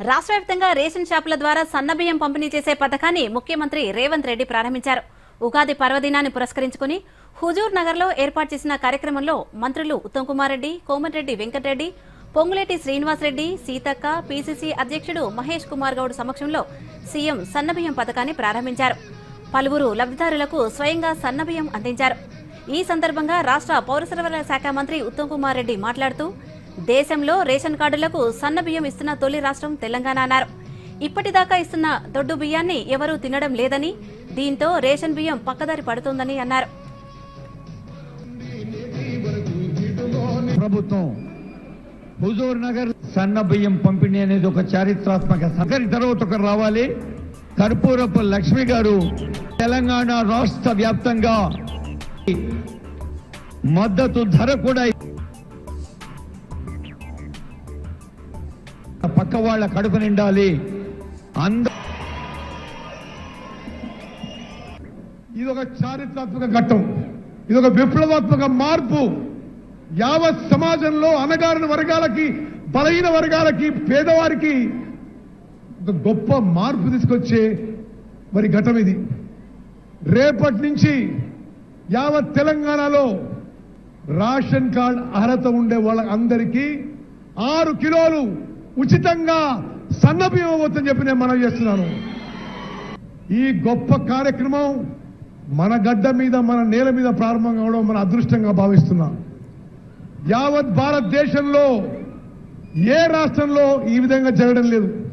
రాష్ట్ర వ్యాప్తంగా రేషన్ షాపుల ద్వారా సన్నబియ్యం పంపిణీ చేసే పథకాన్ని ముఖ్యమంత్రి రేవంత్ రెడ్డి ప్రారంభించారు. ఉగాది పర్వదినాన్ని పురస్కరించుకుని హుజూర్ నగర్లో ఏర్పాటు చేసిన కార్యక్రమంలో మంత్రులు ఉత్తమ్ కుమార్ రెడ్డి కోమటిరెడ్డి వెంకటరెడ్డి పొంగులేటి శ్రీనివాసరెడ్డి సీతక్క పీసీసీ అధ్యక్షుడు మహేష్ కుమార్ గౌడ్ సమక్షంలో సీఎం సన్నబియ్యం పథకాన్ని ప్రారంభించారు. పలువురు లబ్ధిదారులకు స్వయంగా సన్నబియ్యం అందించారు. ఈ సందర్భంగా రాష్ట్ర పౌర సరఫరాల శాఖ మంత్రి ఉత్తమ్ కుమార్ రెడ్డి మాట్లాడుతూ దేశంలో రేషన్ కార్డులకు సన్న బియ్యం ఇస్తున్న తొలి రాష్ట్రం తెలంగాణ అన్నారు. ఇప్పటిదాకా ఇస్తున్న దొడ్డు బియ్యాన్ని ఎవరూ తినడం లేదని దీంతో రేషన్ బియ్యం పక్కదారి పడుతోందని అన్నారు. ప్రభుత్వం హుజూర్ నగర్ సన్న బియ్యం పంపిణీ అనేది ఒక చారిత్రాత్మక సంఘటన. తర్వాత ఒక రావాలి. కర్పూరపు లక్ష్మి గారు తెలంగాణ రాష్ట్ర వ్యాప్తంగా మద్దతు ధర కూడా పక్క వాళ్ళ కడుపు నిండాలి. అంద ఇది ఒక చారిత్రాత్మక ఘట్టం. ఇది ఒక విప్లవాత్మక మార్పు. యావత్ సమాజంలో అనగారిన వర్గాలకి బలహీన వర్గాలకి పేదవారికి ఒక గొప్ప మార్పు తీసుకొచ్చే మరి ఘటం ఇది. రేపటి నుంచి యావత్ తెలంగాణలో రేషన్ కార్డ్ అర్హత ఉండే వాళ్ళ అందరికీ ఆరు కిలోలు ఉచితంగా సన్నబియ్యం ఇవ్వవచ్చని చెప్పి నేను మనం చేస్తున్నాను. ఈ గొప్ప కార్యక్రమం మన గడ్డ మీద మన నేల మీద ప్రారంభం కావడం మన అదృష్టంగా భావిస్తున్నాం. యావత్ భారతదేశంలో ఏ రాష్ట్రంలో ఈ విధంగా జరగడం లేదు.